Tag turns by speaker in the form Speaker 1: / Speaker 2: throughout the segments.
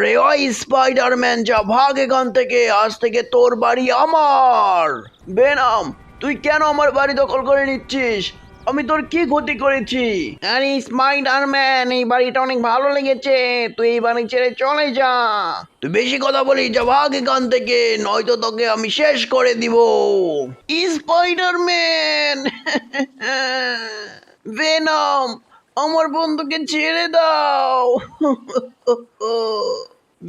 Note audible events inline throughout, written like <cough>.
Speaker 1: আরে ওই স্পাইডারম্যান, যা ভাগ এখান থেকে আজ থেকে তোর বাড়ি আমার। বেনাম, তুই কেন আমার বাড়ি দখল করে নিচ্ছিস? আমি তোর কি ক্ষতি করেছি? আরে স্পাইডারম্যান, এই বাড়িটা অনেক ভালো লেগেছে। তুই এই বাড়ি ছেড়ে চলে যা। তুই বেশি কথা বলিস, যা ভাগ এখান থেকে, নয়তো তোকে আমি শেষ করে দিব। স্পাইডারম্যান! <laughs> ভেনম আমার বন্ধুকে ছেড়ে দাও।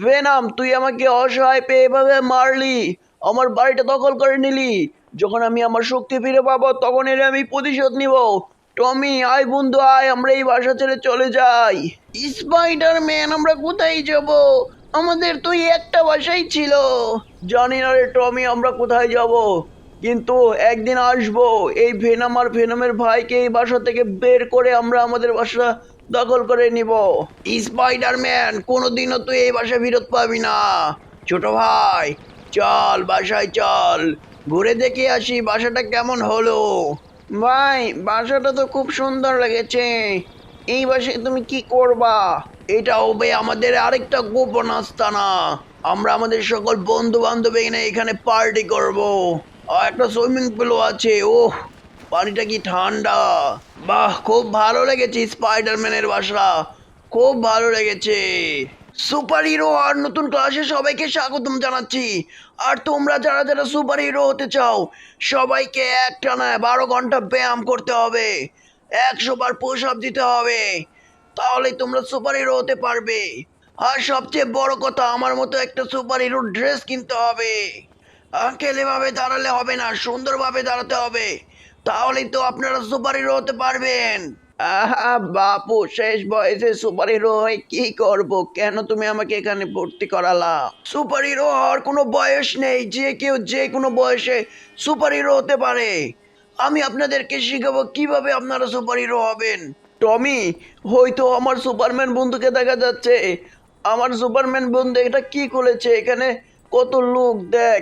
Speaker 1: ভেনাম, তুই আমাকে অসহায় পেয়ে এভাবে মারলি। আমার বাড়িটা দখল করে নিলি। যখন আমি আমার শক্তি ফিরে পাবো, তখন এর আমি প্রতিশোধ নিব। টমি, আয় বন্ধু, আয়, আমরা এই বাসা ছেড়ে চলে যাই। স্পাইডার ম্যান আমরা কোথায় যাব? আমাদের তো একটা বাসাই ছিল। জানি না রে টমি, আমরা কোথায় যাব? কিন্তু একদিন আসব, এই ভেনাম আর ভেনামের ভাইকে এই বাসা থেকে বের করে আমরা আমাদের বাসা দখল করে নিব। স্পাইডারম্যান, কোনোদিনও তুই এই বাসায় ফিরত পাবি না। ছোট ভাই, চল বাসায় চল, ঘুরে দেখে আসি বাসাটা কেমন হলো। ভাই, বাসাটা তো খুব সুন্দর লেগেছে। এই বাসায় তুমি কি করবা? এটা হবে আমাদের আরেকটা গোপন আস্তানা। আমরা আমাদের সকল বন্ধু বান্ধব এখানে এখানে পার্টি করব। আর একটা সুইমিং পুলও আছে। ওহ, পানিটা কি ঠান্ডা। বাহ, খুব ভালো লেগেছে স্পাইডারম্যানের বাসা। খুব ভালো লেগেছে। সুপার হিরো আর নতুন ক্লাসে সবাইকে স্বাগতম জানাচ্ছি। আর তোমরা যারা যারা সুপার হিরো হতে চাও, সবাইকে একটা নয় বারো ঘণ্টা ব্যায়াম করতে হবে। একশো বার পুশ দিতে হবে। তাহলেই তোমরা সুপার হিরো হতে পারবে। আর সবচেয়ে বড় কথা, আমার মতো একটা সুপার হিরো ড্রেস কিনতে হবে। আঙ্কেল দাঁড়ালে হবে না, সুন্দরভাবে দাঁড়াতে হবে। তাহলেই তো আপনারা সুপার হিরো হতে পারবেন। আহা, বাপু, শেষ বয়সে সুপার হিরো হয়ে কি করব? কেন তুমি আমাকে এখানে ভর্তি করালা? সুপার হিরো হওয়ার কোনো বয়স নেই, যে কেউ যে কোনো বয়সে সুপার হিরো হতে পারে। আমি আপনাদেরকে শিখাবো কীভাবে আপনারা সুপার হিরো হবেন। টমি, হয়তো আমার সুপারম্যান বন্ধুকে দেখা যাচ্ছে। আমার সুপারম্যান বন্ধু এটা কি খুলেছে? এখানে কত লোক, দেখ।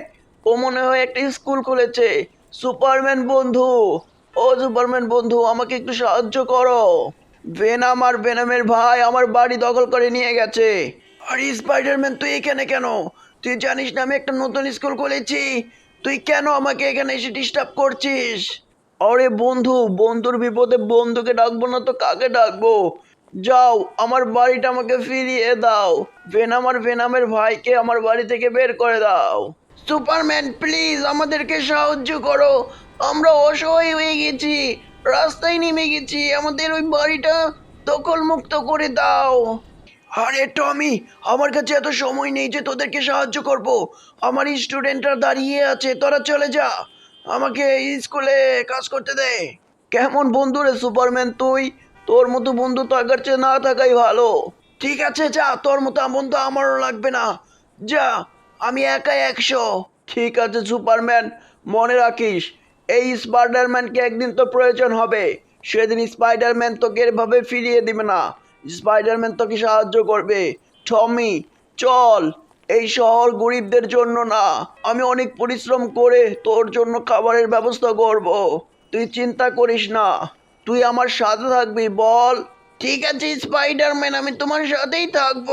Speaker 1: ও মনে হয় একটা স্কুল খুলেছে। সুপারম্যান বন্ধু। ও সুপারম্যান বন্ধু, আমাকে একটু সাহায্য করো। ভেনাম আর ভেনামের ভাই আমার বাড়ি দখল করে নিয়ে গেছে। আর, স্পাইডারম্যান, তুই এখানে কেন? তুই জানিস না আমি একটা নতুন স্কুল খুলেছি। তুই কেন আমাকে এখানে এসে ডিস্টার্ব করছিস? আরে বন্ধু, বন্ধুর বিপদে বন্ধুকে ডাকবো না তো কাকে ডাকবো? যাও, আমার বাড়িটা আমাকে ফিরিয়ে দাও। ভেনাম আর ভেনামের ভাইকে আমার বাড়ি থেকে বের করে দাও। সুপারম্যান, প্লিজ আমাদেরকে সাহায্য করো। আমরা অসহায় হয়ে গেছি, রাস্তায় নেমে গেছি, আমাদের ওই বাড়িটা দখল মুক্ত করে দাও। আরে টমি, আমার কাছে এত সময় নেই যে তোদেরকে সাহায্য করব। আমার স্টুডেন্টরা দাঁড়িয়ে আছে, তোরা চলে যা। আমাকে স্কুলে কাজ করতে দে। কেমন বন্ধু রে সুপারম্যান তুই? তোর মতো বন্ধু থাকার চেয়ে না থাকাই ভালো। ঠিক আছে, যা, তোর মতো বন্ধু আমারও লাগবে না। যা আমি একাই একশো। ঠিক আছে, সুপারম্যান, মনে রাখিস, এই স্পাইডারম্যানকে একদিন তো প্রয়োজন হবে। সেদিন স্পাইডারম্যান তোকে এভাবে ফিরিয়ে দিবে না। স্পাইডারম্যান তোকে সাহায্য করবে। টমি, চল, এই শহর গরিবদের জন্য না। আমি অনেক পরিশ্রম করে তোর জন্য খাবারের ব্যবস্থা করব। তুই চিন্তা করিস না। তুই আমার সাথে থাকবি, বল। ঠিক আছে, স্পাইডারম্যান, আমি তোমার সাথেই থাকব।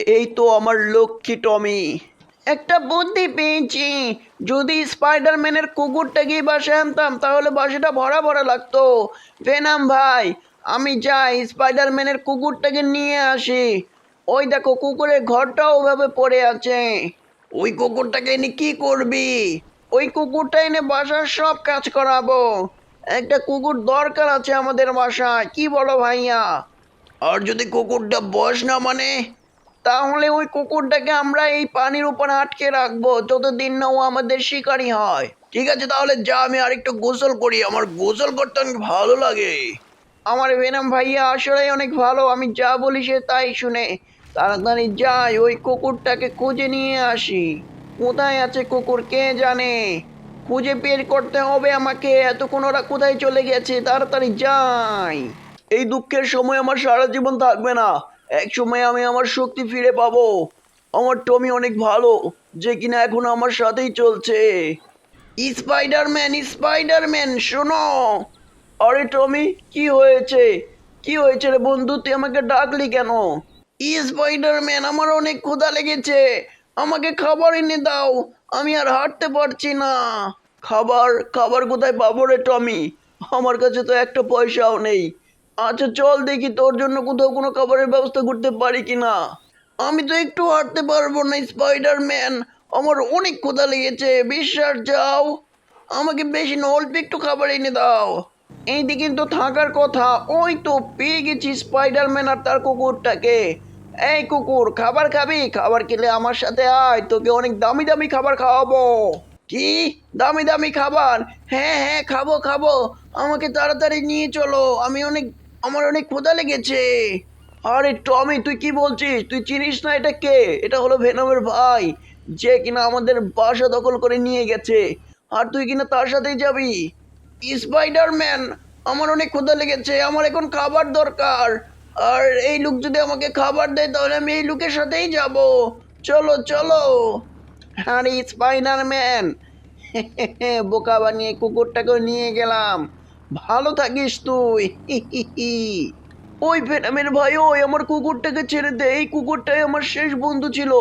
Speaker 1: এই তো আমার লক্ষ্মী টমি। একটা বুদ্ধি পেয়েছি। যদি স্পাইডারম্যানের কুকুরটাকে বাসায় আনতাম, তাহলে বাসাটা ভরা ভরা লাগতো। ভেনাম ভাই, আমি যাই, স্পাইডারম্যানের কুকুরটাকে নিয়ে আসি। ওই দেখো, কুকুরের ঘরটাও ওভাবে পড়ে আছে। ওই কুকুরটাকে এনে কি করবি? ওই কুকুরটা এনে বাসার সব কাজ করাবো। একটা কুকুর দরকার আছে আমাদের বাসায়, কি বলো ভাইয়া? আর যদি কুকুরটা বস না মানে? তাহলে ওই কুকুরটাকে আমরা এই পানির উপর আটকে রাখব, যতদিন না ও আমাদের শিকারি হয়। ঠিক আছে, তাহলে যা, আমি আরেকটু গোসল করি। আমার গোসল করতে অনেক ভালো লাগে। আমার ভেনাম ভাইয়া আসলে অনেক ভালো, আমি যা বলি সে তাই শুনে। তাড়াতাড়ি যাই, ওই কুকুরটাকে খুঁজে নিয়ে আসি। কোথায় আছে কুকুর, কে জানে? খুঁজে বের করতে হবে আমাকে, এতক্ষণ ওরা কোথায় চলে গেছে? তাড়াতাড়ি যাই। এই দুঃখের সময় আমার সারা জীবন থাকবে না। এক সময় আমি আমার শক্তি ফিরে পাবো। আমার টমি অনেক ভালো, যে কিনা এখন আমার সাথেই চলছে। স্পাইডারম্যান স্পাইডারম্যান, শোনো। আরে টমি, কি হয়েছে? কি হয়েছে রে বন্ধু, তুই আমাকে ডাকলি কেন? স্পাইডারম্যান, আমার অনেক ক্ষুধা লেগেছে। আমাকে খাবার এনে দাও, আমি আর হাঁটতে পারছি না। খাবার খাবার কোথায় পাবো রে টমি? আমার কাছে তো একটা পয়সাও নেই। আচ্ছা চল দেখি তোর জন্য কোথাও কোনো খাবারের ব্যবস্থা করতে পারি কি না আমি তো একটু হাঁটতে পারব না স্পাইডারম্যান আমার অনেক ক্ষুধা লেগেছে, বিশ্বাস যাও আমাকে বেশি না, অল্প একটু খাবার এনে দাও। এইদিকে তো থাকার কথা, ওই তো পেয়ে গেছি স্পাইডারম্যান আর তার কুকুরটাকে। এই কুকুর, খাবার খাবি? খাবার খেলে আমার সাথে আয়, তোকে অনেক দামি দামি খাবার খাওয়াবো। কি? দামি দামি খাবার? হ্যাঁ হ্যাঁ খাব খাব। আমাকে তাড়াতাড়ি নিয়ে চলো, আমি অনেক আমার অনেক ক্ষুধা লেগেছে। আরে টমি, তুই কি বলছিস? তুই চিনিস না এটা কে? এটা হলো ভেনমের ভাই, যে কিনা আমাদের বাসা দখল করে নিয়ে গেছে। আর তুই কিনা তার সাথেই যাবি? স্পাইডারম্যান আমার অনেক ক্ষুধা লেগেছে, আমার এখন খাবার দরকার। আর এই লোক যদি আমাকে খাবার দেয়, তাহলে আমি এই লোকের সাথেই যাব। চলো চলো। আরে স্পাইডারম্যান <laughs> বোকা বানিয়ে কুকুরটাকেও নিয়ে গেলাম। ভালো থাকিস তুই। ওই ভেনামের ভাই, ওই আমার কুকুরটাকে ছেড়ে দে। এই কুকুরটাই আমার শেষ বন্ধু ছিল।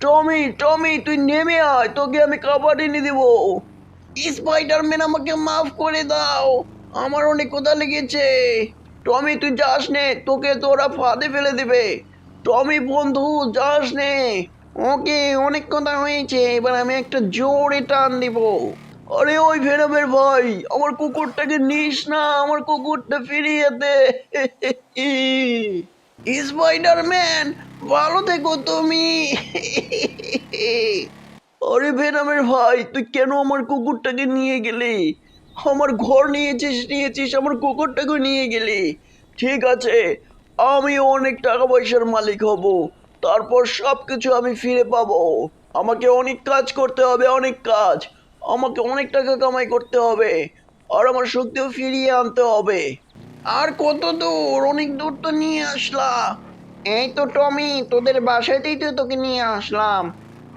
Speaker 1: টমি টমি, তুই নেমে আয়, তোকে আমি খাবার এনে দেবো। স্পাইডারম্যান আমাকে মাফ করে দাও। আমার অনেক কোথা লেগেছে। টমি, তুই যাস নে, তোকে তোরা ফাঁদে ফেলে দেবে। টমি, বন্ধু, যাস নে। ওকে, অনেক কথা হয়েছে, এবার আমি একটা জোরে টান দিব। আরে ওই ভেনমের ভাই, আমার কুকুরটাকে নিস না, আমার কুকুরটা ফিরিয়ে দে। স্পাইডারম্যান ভালো থেকো তুমি। আরে ভেনামের ভাই, তুই কেন আমার কুকুরটাকে নিয়ে গেলি? আমার ঘর নিয়েছিস নিয়েছিস, আমার কুকুরটাকে নিয়ে গেলি। ঠিক আছে আমি অনেক টাকা পয়সার মালিক হব। তারপর সব কিছু আমি ফিরে পাবো। আমাকে অনেক কাজ করতে হবে, অনেক কাজ। আমাকে অনেক টাকা কামাই করতে হবে। আর আমার শক্তিও ফিরিয়ে আনতে হবে। আর কত দূর? অনেক দূর তো নিয়ে আসলা। এই তো টমি, তোদের বাসাতেই তো তোকে নিয়ে আসলাম।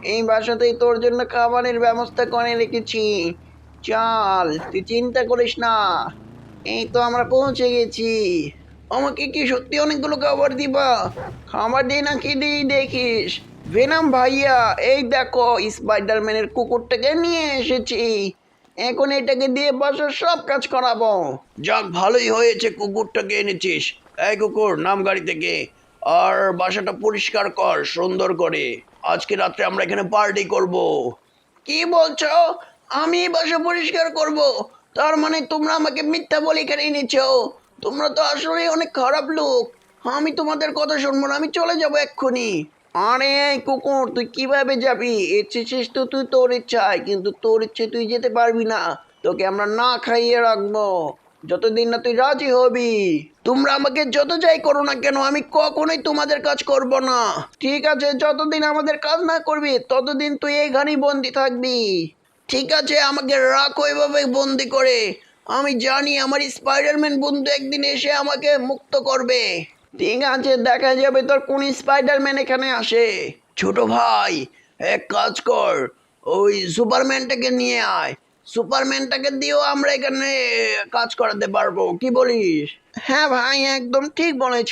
Speaker 1: এই বাসাতেই তোর জন্য খাবারের ব্যবস্থা করে রেখেছি। চল, তুই চিন্তা করিস না। এই তো আমরা পৌঁছে গেছি। আমাকে কি সত্যি অনেকগুলো খাবার দিবা? খাবার দিই না কি দিই দেখিস। ভেনাম ভাইয়া, এই দেখো স্পাইডারম্যানের কুকুরটাকে নিয়ে এসেছি। এখন এটাকে দিয়ে বাসার সব কাজ করাবো। যাক, ভালোই হয়েছে, কুকুরটাকে এনেছিস। এই কুকুর, নাম গাড়ি থেকে। আর বাসাটা পরিষ্কার কর, সুন্দর করে। আজকে রাত্রে আমরা এখানে পার্টি করব। কি বলছো? আমি বাসা পরিষ্কার করব। তার মানে তোমরা আমাকে মিথ্যা বলে এখানে এনেছো। তোমরা তো আসলে অনেক খারাপ লোক। আমি তোমাদের কথা শুনব না, আমি চলে যাব এক্ষুনি। আরে কুকুর, তুই কীভাবে যাবি? এসেছিস তো তুই তোর ইচ্ছায়, কিন্তু তোর ইচ্ছে তুই যেতে পারবি না। তোকে আমরা না খাইয়ে রাখব। যতদিন না তুই রাজি হবি। তোমরা আমাকে যত যাই করো না কেন, আমি কখনোই তোমাদের কাজ করব না। ঠিক আছে, যতদিন আমাদের কাজ না করবি, ততদিন তুই এইখানেই বন্দি থাকবি। ঠিক আছে, আমাকে রাখো এভাবে বন্দি করে। আমি জানি আমার স্পাইডারম্যান বন্ধু একদিন এসে আমাকে মুক্ত করবে। ঠিক আছে দেখা যাবে তোর কোন স্পাইডারম্যান এখানে আসে। ছোট ভাই এক কাজ কর ওই সুপারম্যানটাকে নিয়ে আয়। সুপারম্যানটাকে দিয়েও আমরা এখানে কাজ করাতে পারব কি বলিস? হ্যাঁ ভাই একদম ঠিক বলেছ।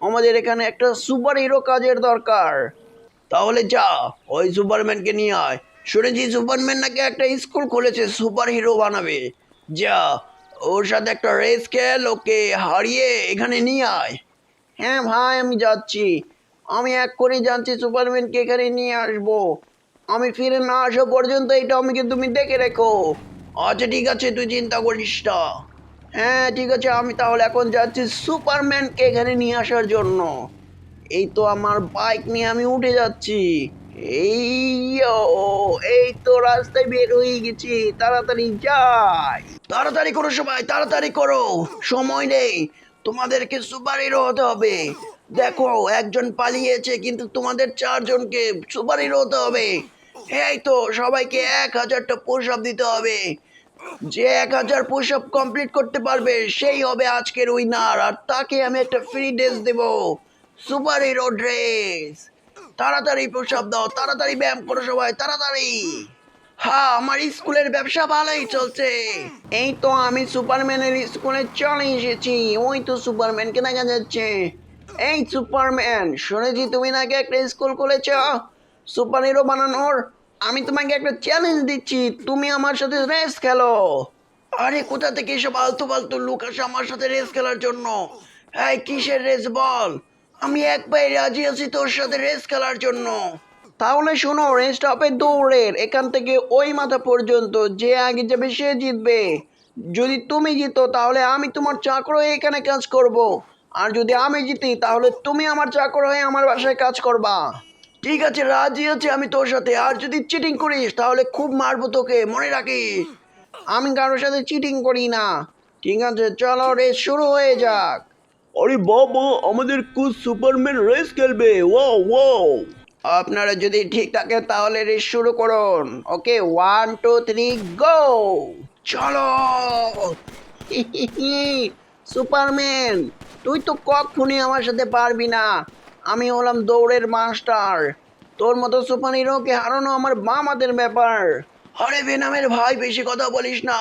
Speaker 1: আমাদের এখানে একটা সুপার হিরো কাজের দরকার। তাহলে যা ওই সুপারম্যানকে নিয়ে আয়। শুনেছি সুপারম্যান নাকি একটা স্কুল খুলেছে সুপার হিরো বানাবে। যা ওর সাথে একটা রেস খেল ওকে হারিয়ে এখানে নিয়ে আয়। হ্যাঁ ভাই, আমি যাচ্ছি। আমি এক করে যাচ্ছি, সুপারম্যানকে এখানে নিয়ে আসব। আমি ফিরে না আসা পর্যন্ত এটা আমাকে তুমি দেখে রেখো। আচ্ছা ঠিক আছে, তুই চিন্তা করিস না। হ্যাঁ ঠিক আছে, আমি তাহলে এখন যাচ্ছি সুপারম্যানকে এখানে নিয়ে আসার জন্য। এই তো আমার বাইক নিয়ে আমি উঠে যাচ্ছি। এই এই তো রাস্তায় বের হয়ে গেছি। তাড়াতাড়ি যাই। তাড়াতাড়ি করো সবাই, তাড়াতাড়ি করো। সময় নেই। তোমাদেরকে সুপার হিরো হতে হবে। দেখো, একজন পালিয়েছে, কিন্তু তোমাদের চারজনকে সুপার হিরো হতে হবে। এই তো, সবাইকে এক হাজারটা পুশ দিতে হবে। যে এক হাজার পুশ কমপ্লিট করতে পারবে, সেই হবে আজকের উইনার আর তাকে আমি একটা ফ্রি ড্রেস দেব। সুপার হিরো ড্রেস তাড়াতাড়ি প্রসাব দাও, তাড়াতাড়ি ব্যায়াম করো সবাই, তাড়াতাড়ি। হ্যাঁ আমার স্কুলের ব্যবসা ভালোই চলছে। এই তো আমি সুপারম্যানের স্কুলে চলে এসেছি। ওই তো সুপারম্যানকে দেখা যাচ্ছে। এই সুপারম্যান, শুনেছি তুমি নাকি একটা স্কুল খুলেছ? সুপার হিরো বানানোর। আমি তোমাকে একটা চ্যালেঞ্জ দিচ্ছি। তুমি আমার সাথে রেস খেলো। আরে, কোথা থেকে এসব আলতু ফালতু লোক আসে আমার সাথে রেস খেলার জন্য? হ্যাঁ কিসের রেস বল? আমি এক পায়ে রাজি আছি তোর সাথে রেস খেলার জন্য। তাহলে শোনো রেসটা হবে দৌড়ের। এখান থেকে ওই মাথা পর্যন্ত যে আগে যাবে সে জিতবে। যদি তুমি জিতো, তাহলে আমি তোমার চাকর হয়ে এখানে কাজ করব। আর যদি আমি জিতি, তাহলে তুমি আমার চাকর হয়ে আমার বাসায় কাজ করবা। ঠিক আছে, রাজি আছে আমি তোর সাথে। আর যদি চিটিং করিস, তাহলে খুব মারবো তোকে, মনে রাখিস। আমি কারোর সাথে চিটিং করি না। ঠিক আছে, চলো রেস শুরু হয়ে যাক। আরে বাবা, আমাদের কুচ সুপারম্যান রেস খেলবে। ওয়াও ওয়াও আপনারা যদি ঠিক থাকে তাহলে রেস শুরু করুন। Okay one two three go চলো! <laughs> সুপারম্যান, তুই তো কখনই আমার সাথে পারবি না। আমি হলাম দৌড়ের মাস্টার। তোর মতো সুপার হিরোকে হারানো আমার বামাদের ব্যাপার। হরে বেনামের ভাই, বেশি কথা বলিস না।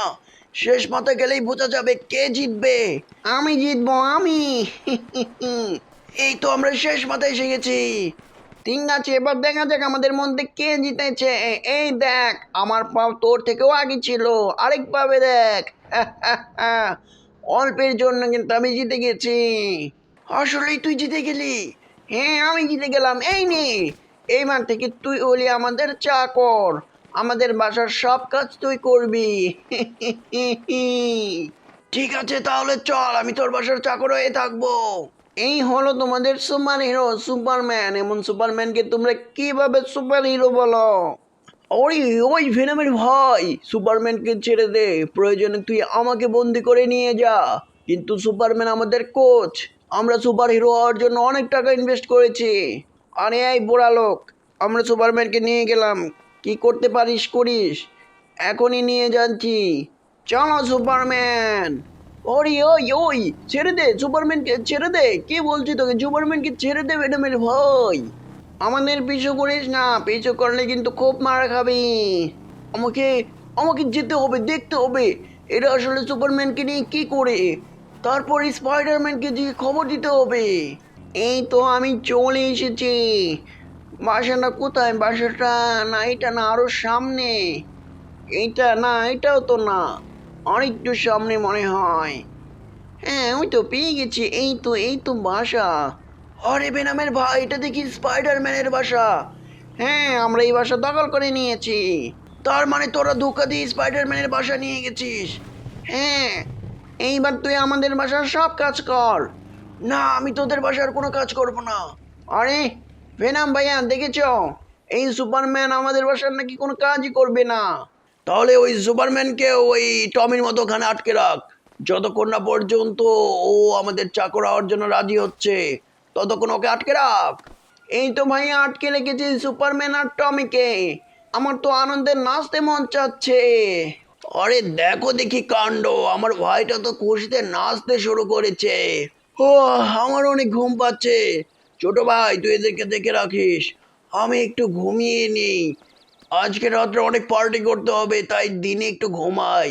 Speaker 1: শেষ মাথা গেলেই বোঝা যাবে কে জিতবে। আমি জিতবো, আমি। <laughs> এই তো আমরা শেষ মাথায় এসে গেছি। ঠিক আছে এবার দেখা যাক আমাদের মধ্যে কে জিতেছে। এই দেখ, আমার পাও তোর থেকেও আগে ছিল। আরেক পাবে দেখ। <laughs> অল্পের জন্য কিন্তু আমি জিতে গেছি। আসলেই তুই জিতে গেলি। হ্যাঁ আমি জিতে গেলাম। এই নে, এইবার থেকে তুই হলি আমাদের চাকর। আমাদের বাসার সব কাজ তুই করবি। <laughs> ঠিক আছে, তাহলে চল, আমি তোর বাসার চাকর হয়ে থাকব। এই হলো তোমাদের সুপার হিরো সুপারম্যান এমন সুপারম্যানকে তোমরা কীভাবে সুপার হিরো বলো? ওই ওই ভেনামের ভাই। সুপারম্যানকে ছেড়ে দে। প্রয়োজনে তুই আমাকে বন্দি করে নিয়ে যা। কিন্তু সুপারম্যান আমাদের কোচ আমরা সুপার হিরো হওয়ার জন্য অনেক টাকা ইনভেস্ট করেছি। আরে, এই বুড়া লোক, আমরা সুপারম্যানকে নিয়ে গেলাম। কি করতে পারিস, করিস? এখনই নিয়ে যাচ্ছি। চলো সুপারম্যান ওরে ওই ওই, ছেড়ে দে সুপারম্যানকে ছেড়ে দে। কে বলছি তোকে? সুপারম্যানকে ছেড়ে দে ম্যাডামের ভাই। আমাদের পিছু করিস না, পিছু করলে কিন্তু খুব মার খাবি। আমাকে আমাকে যেতে হবে, দেখতে হবে। এটা আসলে সুপারম্যানকে নিয়ে কি করে? তারপর স্পাইডারম্যানকে দিয়ে খবর দিতে হবে। এই তো আমি চলে এসেছি। বাসাটা কোথায়? বাসাটা না, এটা না, আরও সামনে। এইটা না, এটাও তো না। অনেকটু সামনে মনে হয়। হ্যাঁ ওই তো পেয়ে গেছি। এই তো এই তো বাসা। আরে বেনামের ভাই, এটা দেখি স্পাইডারম্যানের বাসা। হ্যাঁ আমরা এই বাসা দখল করে নিয়েছি। তার মানে তোরা ধোকা দিয়ে স্পাইডারম্যানের বাসা নিয়ে গেছিস। হ্যাঁ এইবার তুই আমাদের বাসার সব কাজ কর। না, আমি তোদের বাসার কোনো কাজ করব না। আরে ভেনাম ভাইয়া, দেখেছ? এই সুপারম্যান আমাদের বাসার নাকি কোনো কাজই করবে না। তাহলে ওই সুপারম্যানকে ওই টমির মতো ওখানে আটকে রাখ। যতক্ষণ না পর্যন্ত ও আমাদের চাকর হওয়ার জন্য রাজি হচ্ছে, ততক্ষণ ওকে আটকে রাখ। এই তো ভাই, আটকে রেখেছি সুপারম্যান আর টমিকে। আমার তো আনন্দে নাচতে মন চাচ্ছে। আরে দেখো দেখি কাণ্ড, আমার ভাইটা তো খুশিতে নাচতে শুরু করেছে। ও আমার অনেক ঘুম পাচ্ছে। ছোট ভাই, তুই এদেরকে দেখে রাখিস। আমি একটু ঘুমিয়ে নিই। আজকে রাত্রে অনেক পার্টি করতে হবে, তাই দিনে একটু ঘুমাই।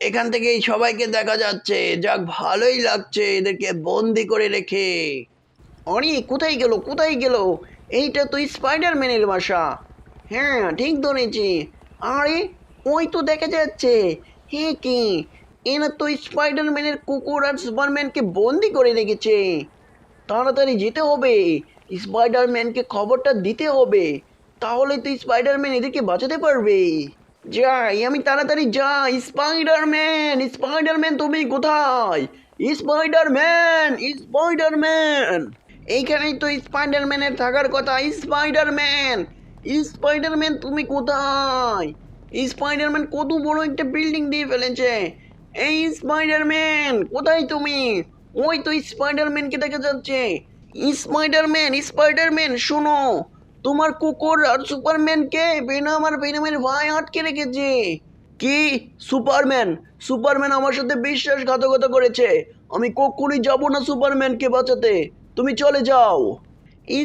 Speaker 1: এখান থেকেই সবাইকে দেখা যাচ্ছে, যাক ভালোই লাগছে এদেরকে বন্দি করে রেখে। অরে কোথায় গেল কোথায় গেল? এইটা তো স্পাইডারম্যানের বাসা। হ্যাঁ ঠিক ধরেছি। আরে, ওই তো দেখা যাচ্ছে। হে কি, এরা তো স্পাইডারম্যানের কুকুর আর সুপারম্যানকে বন্দি করে রেখেছে। তাড়াতাড়ি যেতে হবে। স্পাইডারম্যানকে খবরটা দিতে হবে। তাহলে তো স্পাইডারম্যান এদেরকে বাঁচাতে পারবে। যাই, আমি তাড়াতাড়ি যাই। স্পাইডারম্যান স্পাইডারম্যান তুমি কোথায়? স্পাইডারম্যান স্পাইডারম্যান এইখানেই তো স্পাইডারম্যানের থাকার কথা। স্পাইডারম্যান স্পাইডারম্যান তুমি কোথায়? স্পাইডারম্যান কত বড় একটা বিল্ডিং দিয়ে ফেলেছে। এই স্পাইডারম্যান কোথায় তুমি? ওই তো স্পাইডারম্যানকে দেখা যাচ্ছে। স্পাইডারম্যান স্পাইডারম্যান শোনো। তোমার কুকুর আর সুপারম্যানকে বেনাম আর বেনামের ভাই আটকে রেখেছে। কি? সুপারম্যান? সুপারম্যান আমার সাথে বিশ্বাসঘাতকতা করেছে। আমি কখনই যাব না সুপারম্যানকে বাঁচাতে। তুমি চলে যাও।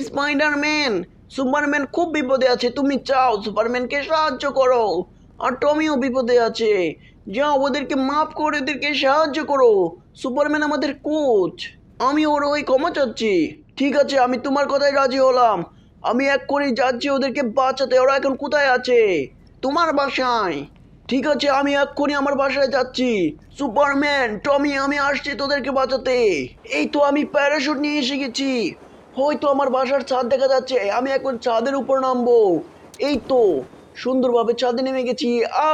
Speaker 1: স্পাইডারম্যান, সুপারম্যান খুব বিপদে আছে, তুমি চাও সুপারম্যানকে সাহায্য করো। আর টমিও বিপদে আছে। যাও, ওদেরকে মাফ করে, ওদেরকে সাহায্য করো। সুপারম্যান আমাদের কোচ। আমি ওর ওই ক্ষমা চাচ্ছি। ঠিক আছে, আমি তোমার কথাই রাজি হলাম। আমি এক করে যাচ্ছি ওদেরকে বাঁচাতে। ওরা এখন কোথায় আছে? তোমার বাসায়। ঠিক আছে, আমি এক্ষুনি আমার বাসায় যাচ্ছি। সুপারম্যান, টমি, আমি আসছি তোদেরকে বাঁচাতে। এই তো আমি প্যারাশুট নিয়ে এসে গেছি। হয়তো আমার বাসার ছাদ দেখা যাচ্ছে। আমি এখন ছাদের উপর নামবো। এই তো, সুন্দরভাবে ছাদে নেমে গেছি। আ,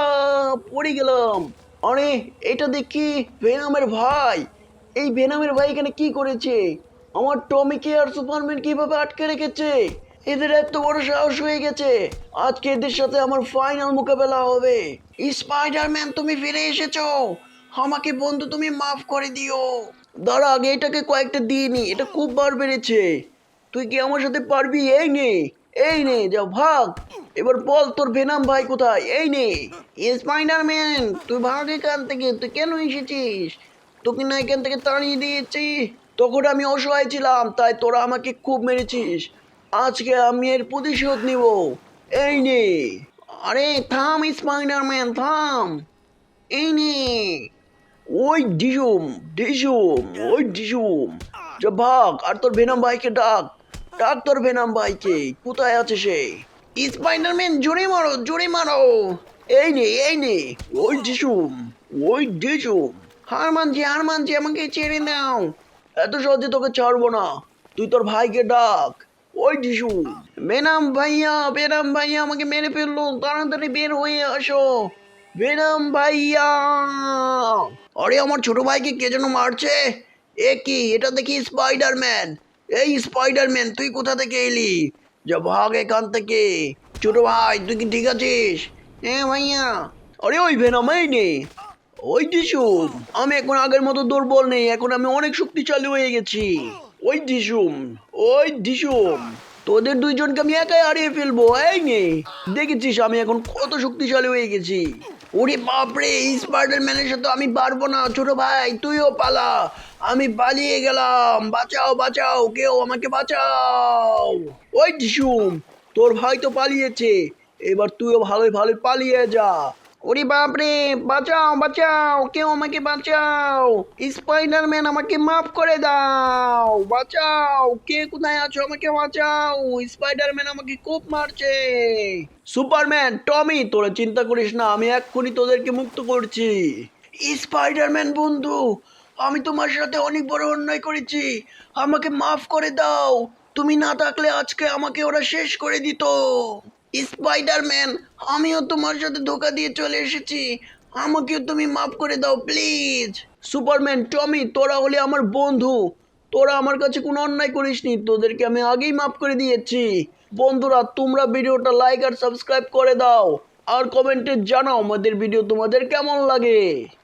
Speaker 1: পড়ে গেলাম। আরে, এটা দেখি ভেনামের ভাই। এই ভেনামের ভাই এখানে কি করেছে? আমার টমিকে আর সুপারম্যান কীভাবে আটকে রেখেছে। এদের এত বড় সাহস হয়ে গেছে। আজকে এদের সাথে আমার ফাইনাল মোকাবেলা হবে। স্পাইডারম্যান তুমি ফিরে এসেছ। আমাকে বন্ধু, তুমি মাফ করে দিও। দাঁড়া, আগে এটাকে কয়েকটা দিয়ে নি। এটা খুব বার বেড়েছে। তুই কি আমার সাথে পারবি? এই নে। এই নে যা ভাগ। এবার বল, তোর ভেনাম ভাই কোথায়? এই নে। স্পাইডারম্যান তুই ভাগ এখান থেকে। তুই কেন এসেছিস? তোকে না এখান থেকে তাড়িয়ে দিয়েছি। তখন আমি অসহায় ছিলাম, তাই তোরা আমাকে খুব মেরেছিস। আজকে আমি এর প্রতিশোধ নিব। এই নে। আরে থাম, স্পাইডারম্যান, থাম। এই নে। ওই ডিসুম ডিসুম, ওই ডিসুম। যা ভাগ, আর তোর ভেনাম ভাইকে ডাক। ডাক তোর ভেনাম ভাইকে, কোথায় আছে সে? স্পাইডারম্যান, জোরে মারো জোরে মারো। এই নে এই নে। ওই ডিসুম ওই ডিসুম। হার মানছি হার মানছি, আমাকে ছেড়ে দাও। এত সহজে তোকে ছাড়বো না। তুই তোর ভাইকে ডাক। ওই ডিসু বেনাম ভাইয়া বেনাম ভাইয়া আমাকে মেরে ফেলল, তাড়াতাড়ি বের হয়ে আসো। বেনাম ভাইয়া! আরে, আমার ছোট ভাইকে কে যেন মারছে? এ কি, এটা দেখি স্পাইডারম্যান। এই স্পাইডারম্যান, তুই কোথা থেকে এলি? যা ভাগ এখান থেকে। ছোট ভাই, তুই কি ঠিক আছিস? হ্যাঁ ভাইয়া! আরে, ওই ভেনাম এই নে। ওই ডিসুম আমি এখন আগের মতো দুর্বল নেই, এখন আমি অনেক শক্তিশালী হয়ে গেছি। ওই ডিসুম ওই ডিসুম, তোদের দুইজনকে আমি একাই হারিয়ে ফেলব, এই নে। দেখেছিস, আমি এখন কত শক্তিশালী হয়ে গেছি। ওরে বাপরে স্পাইডার ম্যানের সাথে আমি পারব না, ছোট ভাই, তুইও পালা। আমি পালিয়ে গেলাম, বাঁচাও বাঁচাও, কেউ আমাকে বাঁচাও। ওই ডিসুম, তোর ভাই তো পালিয়েছে, এবার তুইও ভালোই ভালোই পালিয়ে যা। ওরে বাপরে, বাঁচাও বাঁচাও, কেউ আমাকে বাঁচাও। স্পাইডারম্যান আমাকে মাফ করে দাও, বাঁচাও। কে কোথায় আছো আমাকে বাঁচাও স্পাইডারম্যান আমাকে খুব মারছে। সুপারম্যান টমি তোরা চিন্তা করিস না, আমি এক্ষুনি তোদেরকে মুক্ত করছি। স্পাইডারম্যান বন্ধু, আমি তোমার সাথে অনেক বড় অন্যায় করেছি, আমাকে মাফ করে দাও। তুমি না থাকলে আজকে আমাকে ওরা শেষ করে দিত। স্পাইডারম্যান আমিও তোমার সাথে ধোকা দিয়ে চলে এসেছি। আমাকেও তুমি মাফ করে দাও প্লিজ সুপারম্যান টমি তোরা হলে আমার বন্ধু। তোরা আমার কাছে কোনো অন্যায় করিসনি, তোদেরকে আমি আগেই মাফ করে দিয়েছি। বন্ধুরা, তোমরা ভিডিওটা লাইক আর সাবস্ক্রাইব করে দাও। আর কমেন্টে জানাও আমাদের ভিডিও তোমাদের কেমন লাগে।